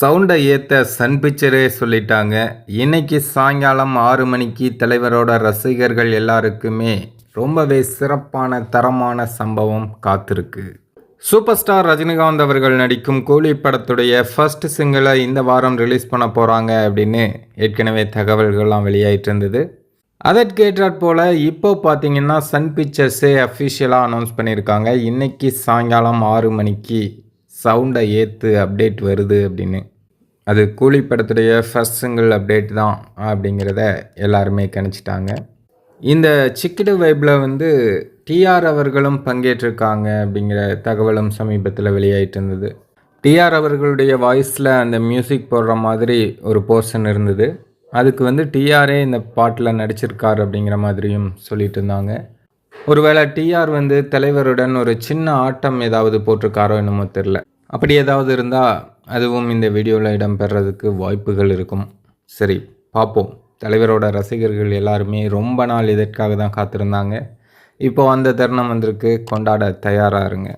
சவுண்டை ஏற்ற சன் பிக்சரே சொல்லிட்டாங்க. இன்னைக்கு சாயங்காலம் ஆறு மணிக்கு தலைவரோட ரசிகர்கள் எல்லாருக்குமே ரொம்பவே சிறப்பான தரமான சம்பவம் காத்திருக்கு. சூப்பர் ஸ்டார் ரஜினிகாந்த் அவர்கள் நடிக்கும் கூலி படத்துடைய ஃபர்ஸ்ட் சிங்கிளை இந்த வாரம் ரிலீஸ் பண்ண போகிறாங்க அப்படின்னு ஏற்கனவே தகவல்கள்லாம் வெளியாயிட்டு இருந்தது. அதற்கேற்றாற் போல் இப்போ பார்த்தீங்கன்னா சன் பிக்சர்ஸே அஃபிஷியலாக அனௌன்ஸ் பண்ணியிருக்காங்க. இன்னைக்கு சாயங்காலம் ஆறு மணிக்கு சவுண்டை ஏற்று அப்டேட் வருது அப்படின்னு. அது கூலி படத்துடைய ஃபஸ்ட் சிங்கிள் அப்டேட் தான் அப்படிங்கிறத எல்லாருமே கணிச்சிட்டாங்க. இந்த சிக்கிடு வைப்பில் வந்து டிஆர் அவர்களும் பங்கேற்றிருக்காங்க அப்படிங்கிற தகவலும் சமீபத்தில் வெளியாயிட்டு இருந்தது. டிஆர் அவர்களுடைய வாய்ஸில் அந்த மியூசிக் போடுற மாதிரி ஒரு போர்ஷன் இருந்தது. அதுக்கு வந்து டிஆரே இந்த பாட்டில் நடிச்சிருக்கார் அப்படிங்கிற மாதிரியும் சொல்லிட்டு இருந்தாங்க. ஒருவேளை டிஆர் வந்து தலைவருடன் ஒரு சின்ன ஆட்டம் ஏதாவது போட்டிருக்காரோ என்னமோ தெரில அப்படி ஏதாவது இருந்தால் அதுவும் இந்த வீடியோவில் இடம்பெறதுக்கு வாய்ப்புகள் இருக்கும். சரி பார்ப்போம் தலைவரோட ரசிகர்கள் எல்லாருமே ரொம்ப நாள் இதற்காக தான் காத்திருந்தாங்க. இப்போ அந்த தருணம் வந்திருக்கு. கொண்டாட தயாராக இருங்க.